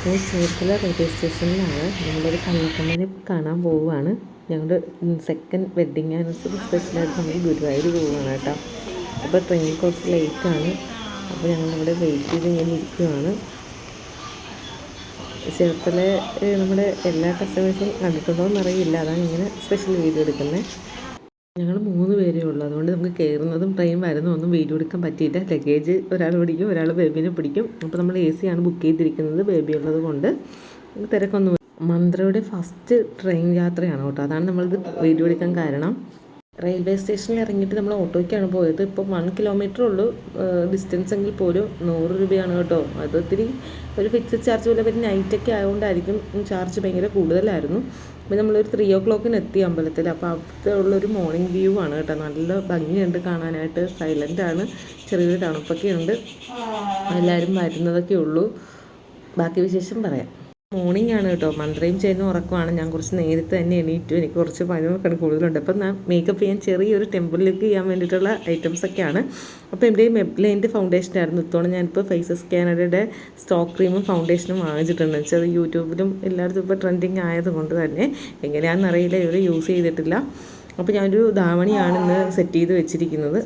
അപ്പോൾ ചേർത്തല റെയിൽവേ സ്റ്റേഷനിലാണ് നമ്മളൊരു കള്ളക്കമ്മനെ കാണാൻ പോവുകയാണ്. ഞങ്ങളുടെ സെക്കൻഡ് വെഡ്ഡിങ് ആനിവേഴ്സറി സ്പെഷ്യലായിട്ട് നമ്മൾ ഗുരുവായൂർ പോവുകയാണ് കേട്ടോ. അപ്പോൾ ട്രെയിൻ കുറച്ച് ആണ്. അപ്പോൾ ഞങ്ങളിവിടെ വെയിറ്റ് ചെയ്ത് ഇങ്ങനെ ഇരിക്കുവാണ്. ചേർത്തല നമ്മുടെ എല്ലാ കസ്റ്റമേഴ്സും കണ്ടിട്ടുണ്ടോ എന്നറിയില്ല. അതാണ് ഇങ്ങനെ സ്പെഷ്യൽ വീഡിയോ എടുക്കുന്നത്. ഞങ്ങൾ മൂന്ന് പേരേ ഉള്ളൂ. അതുകൊണ്ട് നമുക്ക് കയറുന്നതും ട്രെയിൻ വരുന്നതും ഒന്നും വീഡിയോ എടുക്കാൻ പറ്റിയില്ല. ലഗേജ് ഒരാൾ പിടിക്കും ഒരാൾ ബേബിനെ പിടിക്കും. അപ്പോൾ നമ്മൾ എ സി ആണ് ബുക്ക് ചെയ്തിരിക്കുന്നത് ബേബി ഉള്ളത് കൊണ്ട്. തിരക്കൊന്നും മന്ത്രയുടെ ഫസ്റ്റ് ട്രെയിൻ യാത്രയാണ് കേട്ടോ. അതാണ് നമ്മളിത് വീഡിയോ എടുക്കാൻ കാരണം. റെയിൽവേ സ്റ്റേഷനിൽ ഇറങ്ങിയിട്ട് നമ്മൾ ഓട്ടോയ്ക്കാണ് പോയത്. ഇപ്പോൾ വൺ കിലോമീറ്റർ ഉള്ളൂ. ഡിസ്റ്റൻസ് എങ്കിൽ പോലും നൂറ് രൂപയാണ് കേട്ടോ. അത് ഒത്തിരി ഒരു ഫിക്സഡ് ചാർജ് പോലെ പിന്നെ നൈറ്റൊക്കെ ആയതുകൊണ്ടായിരിക്കും ചാർജ് ഭയങ്കര കൂടുതലായിരുന്നു. അപ്പോൾ നമ്മളൊരു ത്രീ ഓ ക്ലോക്കിന് എത്തി അമ്പലത്തിൽ. അപ്പോൾ അവിടുത്തെ ഉള്ളൊരു മോർണിംഗ് വ്യൂ ആണ് കേട്ടോ. നല്ല ഭംഗിയുണ്ട് കാണാനായിട്ട്. സൈലന്റ് ആണ്. ചെറിയൊരു തണുപ്പൊക്കെ ഉണ്ട്. എല്ലാവരും വരുന്നതൊക്കെ ഉള്ളൂ. ബാക്കി വിശേഷം പറയാം. മോർണിംഗ് ആണ് കേട്ടോ. മന്ത്രയും ചെയ്യുന്ന ഉറക്കമാണ്. ഞാൻ കുറച്ച് നേരത്തെ തന്നെ എണീറ്റു. എനിക്ക് കുറച്ച് പനിമൊക്കെ കൂടുതലുണ്ട്. അപ്പം ഞാൻ മേക്കപ്പ് ചെയ്യാൻ ചെറിയൊരു ടെമ്പിൾ ലുക്ക് ചെയ്യാൻ വേണ്ടിയിട്ടുള്ള ഐറ്റംസ് ഒക്കെയാണ്. അപ്പോൾ എന്റെ മെബ്ലൈന്റെ ഫൗണ്ടേഷൻ ആയിരുന്നു. ഇത്തോളം ഞാനിപ്പോൾ ഫേസസ് കാനഡയുടെ സ്റ്റോക്ക് ക്രീമും ഫൗണ്ടേഷനും വാങ്ങിച്ചിട്ടുണ്ട്. വെച്ചാൽ യൂട്യൂബിലും എല്ലായിടത്തും ഇപ്പോൾ ട്രെൻഡിങ് ആയതുകൊണ്ട് തന്നെ എങ്ങനെയാണെന്നറിയില്ല. ഇവർ യൂസ് ചെയ്തിട്ടില്ല. അപ്പോൾ ഞാനൊരു ധാവണിയാണ് ഇന്ന് സെറ്റ് ചെയ്ത് വെച്ചിരിക്കുന്നത്.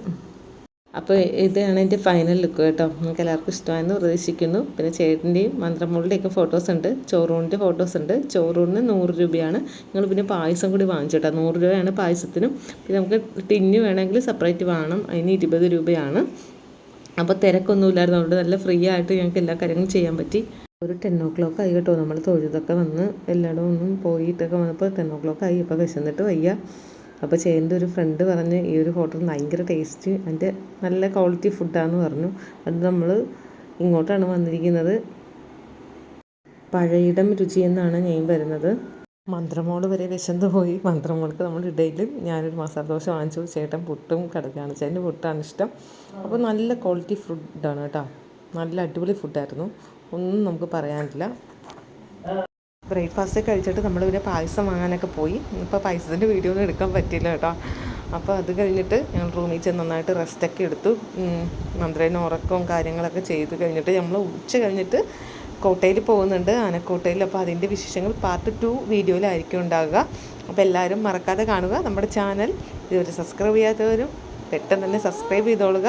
അപ്പോൾ ഇതാണ് എന്റെ ഫൈനൽ ലുക്ക് കേട്ടോ. നിങ്ങൾക്ക് എല്ലാവർക്കും ഇഷ്ടമായെന്ന് പ്രതീക്ഷിക്കുന്നു. പിന്നെ ചേട്ടന്റെയും മന്ത്രമ്മളുടെയൊക്കെ ഫോട്ടോസ് ഉണ്ട്. ചോറൂണിന്റെ ഫോട്ടോസ് ഉണ്ട്. ചോറൂണിന് നൂറ് രൂപയാണ്. നിങ്ങൾ പിന്നെ പായസം കൂടി വാങ്ങിച്ചു കേട്ടോ നൂറ് രൂപയാണ് പായസത്തിനും. പിന്നെ നമുക്ക് ടിന്നു വേണമെങ്കിൽ സെപ്പറേറ്റ് വേണം. അതിന് ഇരുപത് രൂപയാണ്. അപ്പോൾ തിരക്കൊന്നുമില്ലായിരുന്നു. അതുകൊണ്ട് നല്ല ഫ്രീ ആയിട്ട് ഞങ്ങൾക്ക് എല്ലാ കാര്യങ്ങളും ചെയ്യാൻ പറ്റി. ഒരു ടെൻ ഓ ക്ലോക്ക് ആയി കേട്ടോ. നമ്മൾ തൊഴുതൊക്കെ വന്ന് എല്ലായിടവും ഒന്നും പോയിട്ടൊക്കെ വന്നപ്പോൾ ടെൻ ഓ ക്ലോക്ക് ആയി. ഇപ്പോൾ വിശന്നിട്ട് വയ്യ. അപ്പോൾ ചേന്റെ ഒരു ഫ്രണ്ട് പറഞ്ഞ് ഈ ഒരു ഹോട്ടൽ ഭയങ്കര ടേസ്റ്റ് അതിന്റെ നല്ല ക്വാളിറ്റി ഫുഡാണെന്ന് പറഞ്ഞു. അത് നമ്മൾ ഇങ്ങോട്ടാണ് വന്നിരിക്കുന്നത്. പഴയിടം രുചി എന്നാണ് ഞാൻ വരുന്നത് മന്ത്രമോൾ വരെ വിശന്ന് പോയി മന്ത്രമോൾക്ക് നമ്മൾ ഇടയിൽ ഞാനൊരു മസാല ദോശ വാങ്ങിച്ചു. ചേട്ടൻ പുട്ടും കിടക്കുകയാണ് ചേട്ടന്റെ പുട്ടാണ് ഇഷ്ടം. അപ്പോൾ നല്ല ക്വാളിറ്റി ഫുഡാണ് കേട്ടോ. നല്ല അടിപൊളി ഫുഡായിരുന്നു ഒന്നും നമുക്ക് പറയാനില്ല. ബ്രേക്ക്ഫാസ്റ്റ് കഴിച്ചിട്ട് നമ്മൾ പിന്നെ പായസം വാങ്ങാനൊക്കെ പോയി. ഇപ്പോൾ പായസത്തിന്റെ വീഡിയോ ഒന്നും എടുക്കാൻ പറ്റില്ല കേട്ടോ. അപ്പോൾ അത് കഴിഞ്ഞിട്ട് ഞങ്ങൾ റൂമിൽ ചെന്ന് നന്നായിട്ട് റെസ്റ്റൊക്കെ എടുത്തു. മന്ത്രേനെ ഉറക്കവും കാര്യങ്ങളൊക്കെ ചെയ്ത് കഴിഞ്ഞിട്ട് നമ്മൾ ഉച്ച കഴിഞ്ഞിട്ട് കോട്ടയിൽ പോകുന്നുണ്ട് ആനക്കോട്ടയിൽ. അപ്പോൾ അതിന്റെ വിശേഷങ്ങൾ പാർട്ട് ടു വീഡിയോയിലായിരിക്കും ഉണ്ടാകുക അപ്പോൾ എല്ലാവരും മറക്കാതെ കാണുക നമ്മുടെ ചാനൽ ഇതുവരെ സബ്സ്ക്രൈബ് ചെയ്യാത്തവരും പെട്ടെന്ന് തന്നെ സബ്സ്ക്രൈബ് ചെയ്തോളുക.